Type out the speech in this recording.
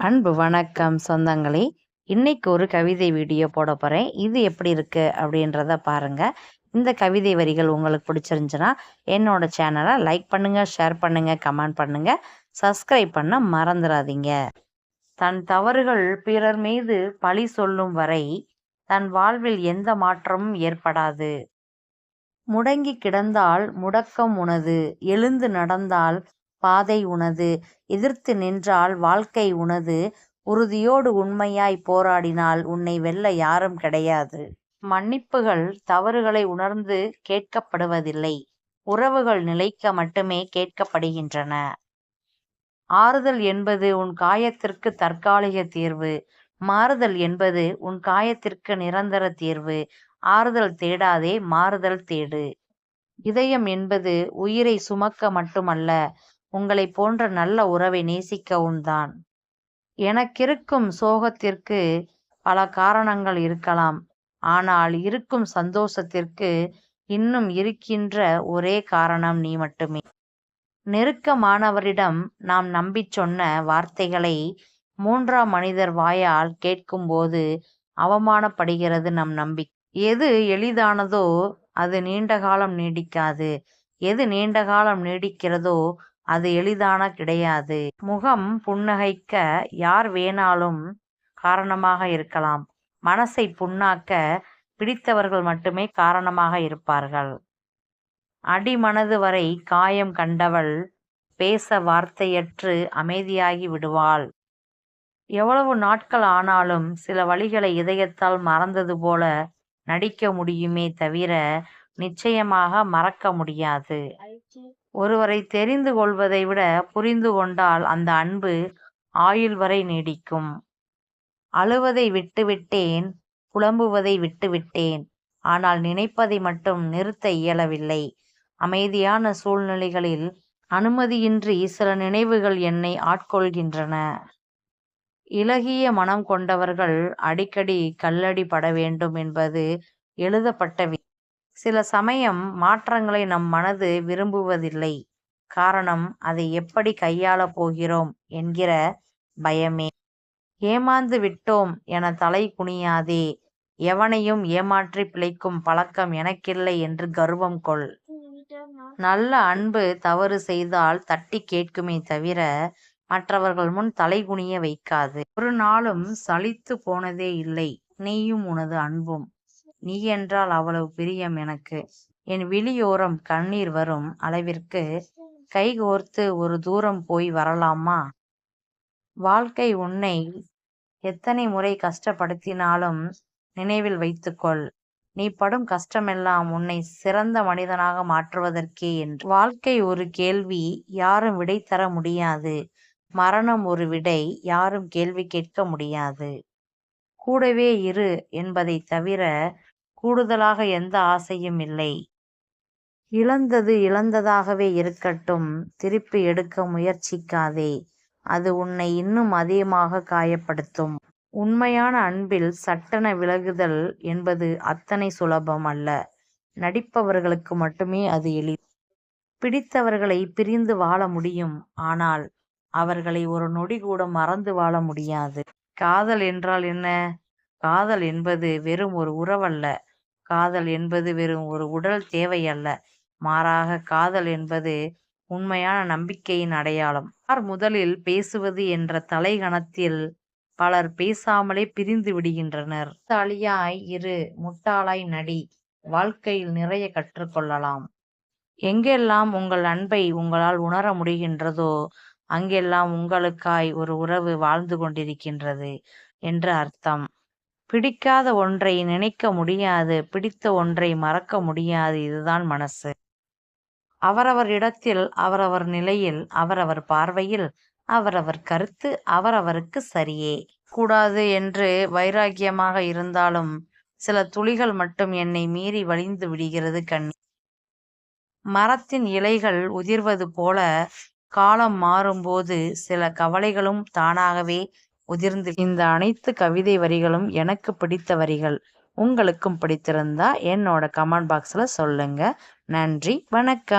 அன்பு வணக்கம் சொந்தங்களே. இன்னைக்கு ஒரு கவிதை வீடியோ போட போகிறேன் இது எப்படி இருக்கு அப்படின்றத பாருங்க. இந்த கவிதை வரிகள் உங்களுக்கு பிடிச்சிருந்துச்சுன்னா என்னோட சேனலை லைக் பண்ணுங்க ஷேர் பண்ணுங்க கமெண்ட் பண்ணுங்க. சப்ஸ்கிரைப் பண்ண மறந்துடாதீங்க தன் தவறுகள் பிறர் மீது பழி சொல்லும் வரை தன் வாழ்வில் எந்த மாற்றமும் ஏற்படாது. முடங்கி கிடந்தால் முடக்கம் உனது. எழுந்து நடந்தால் பாதை உனது எதிர்த்து நின்றால் வாழ்க்கை உனது உறுதியோடு உண்மையாய் போராடினால் உன்னை வெல்ல யாரும் கிடையாது. மன்னிப்புகள் தவறுகளை உணர்ந்து கேட்கப்படுவதில்லை. உறவுகள் நிலைக்க மட்டுமே கேட்கப்படுகின்றன. ஆறுதல் என்பது உன் காயத்திற்கு தற்காலிக தீர்வு. மாறுதல் என்பது உன் காயத்திற்கு நிரந்தர தீர்வு. ஆறுதல் தேடாதே மாறுதல் தேடு. இதயம் என்பது உயிரை சுமக்க மட்டுமல்ல உங்களைப் போன்ற நல்ல உறவை நேசிக்கவும் தான். எனக்கிருக்கும் சோகத்திற்கு பல காரணங்கள் இருக்கலாம். ஆனால் இருக்கும் சந்தோஷத்திற்கு இன்னும் இருக்கின்ற ஒரே காரணம் நீ மட்டுமே. நெருக்கமானவரிடம் நாம் நம்பிச் சொன்ன வார்த்தைகளை மூன்றாம் மனிதர் வாயால் கேட்கும்போது அவமானப்படுகிறது நம் நம்பி. எது எளிதானதோ அது நீண்ட காலம் நீடிக்காது. எது நீண்ட காலம் நீடிக்கிறதோ அது எளிதான கிடையாது. முகம் புன்னகைக்க யார் வேணாலும் காரணமாக இருக்கலாம். மனசை புண்ணாக்க பிடித்தவர்கள் மட்டுமே காரணமாக இருப்பார்கள். அடிமனது வரை காயம் கண்டவள் பேச வார்த்தையற்று அமைதியாகி விடுவாள். எவ்வளவு நாட்கள் ஆனாலும் சில வழிகளை இதயத்தால் மறந்தது போல நடிக்க முடியுமே தவிர நிச்சயமாக மறக்க முடியாது. ஒருவரை தெரிந்து கொள்வதை விட புரிந்து கொண்டால் அந்த அன்பு ஆயுள் வரை நீடிக்கும். அழுவதை விட்டுவிட்டேன் புலம்புவதை விட்டுவிட்டேன் ஆனால் நினைப்பதை மட்டும் நிறுத்த இயலவில்லை. அமைதியான சூழ்நிலைகளில் அனுமதியின்றி சில நினைவுகள் என்னை ஆட்கொள்கின்றன. இலகிய மனம் கொண்டவர்கள் அடிக்கடி கல்லடி பட வேண்டும் என்பது எழுதப்பட்ட சில சமயம் மாற்றங்களை நம் மனது விரும்புவதில்லை. காரணம் அதை எப்படி கையாளப் போகிறோம் என்கிற பயமே. ஏமாந்து விட்டோம் என தலை குனியாதே. எவனையும் ஏமாற்றி பிழைக்கும் பழக்கம் எனக்கில்லை என்று கர்வம் கொள். நல்ல அன்பு தவறு செய்தால் தட்டி கேட்குமே தவிர மற்றவர்கள் முன் தலை குனிய வைக்காது. ஒரு நாளும் சலித்து போனதே இல்லை. நீயும் உனது அன்பும். நீ என்றால் அவ்வளவு பிரியம் எனக்கு. என் விழியோரம் கண்ணீர் வரும் அளவிற்கு கைகோர்த்து ஒரு தூரம் போய் வரலாமா? வாழ்க்கை உன்னை எத்தனை முறை கஷ்டப்படுத்தினாலும் நினைவில் வைத்துக்கொள். நீ படும் கஷ்டமெல்லாம் உன்னை சிறந்த மனிதனாக மாற்றுவதற்கே என்று. வாழ்க்கை ஒரு கேள்வி யாரும் விடை தர முடியாது. மரணம் ஒரு விடை யாரும் கேள்வி கேட்க முடியாது. கூடவே இரு என்பதை தவிர கூடுதலாக எந்த ஆசையும் இல்லை. இழந்தது இழந்ததாகவே இருக்கட்டும். திருப்பி எடுக்க முயற்சிக்காதே. அது உன்னை இன்னும் அதிகமாக காயப்படுத்தும். உண்மையான அன்பில் சட்டென விலகுதல் என்பது அத்தனை சுலபம் அல்ல. நடிப்பவர்களுக்கு மட்டுமே அது எளி பிடித்தவர்களை பிரிந்து வாழ முடியும். ஆனால் அவர்களை ஒரு நொடி கூட மறந்து வாழ முடியாது. காதல் என்றால் என்ன? காதல் என்பது வெறும் ஒரு உறவல்ல. காதல் என்பது வெறும் ஒரு உடல் தேவை அல்ல மாறாக காதல் என்பது உண்மையான நம்பிக்கையின் அடையாளம். யார் முதலில் பேசுவது என்ற தலைகணத்தில் பலர் பேசாமலே பிரிந்து விடுகின்றனர். தாலியாய் இரு முட்டாளாய் நடி. வாழ்க்கையில் நிறைய கற்றுக்கொள்ளலாம். எங்கெல்லாம் உங்கள் அன்பை உங்களால் உணர முடிகின்றதோ அங்கெல்லாம் உங்களுக்காய் ஒரு உறவு வாழ்ந்து கொண்டிருக்கின்றது என்று அர்த்தம். பிடிக்காத ஒன்றை நினைக்க முடியாது பிடித்த ஒன்றை மறக்க முடியாது இதுதான் மனசு. அவரவர் இடத்தில் அவரவர் நிலையில் அவரவர் பார்வையில் அவரவர் கருத்து அவரவருக்கு சரியே. கூடாது என்று வைராக்கியமாக இருந்தாலும் சில துளிகள் மட்டும் என்னை மீறி வழிந்து விடுகிறது கண்ணி. மரத்தின் இலைகள் உதிர்வது போல காலம் மாறும்போது சில கவலைகளும் தானாகவே உதிர்ந்து இந்த அனைத்து கவிதை வரிகளும் எனக்கு பிடித்த வரிகள். உங்களுக்கும் பிடித்திருந்தா என்னோட கமெண்ட் பாக்ஸில் சொல்லுங்க. நன்றி வணக்கம்.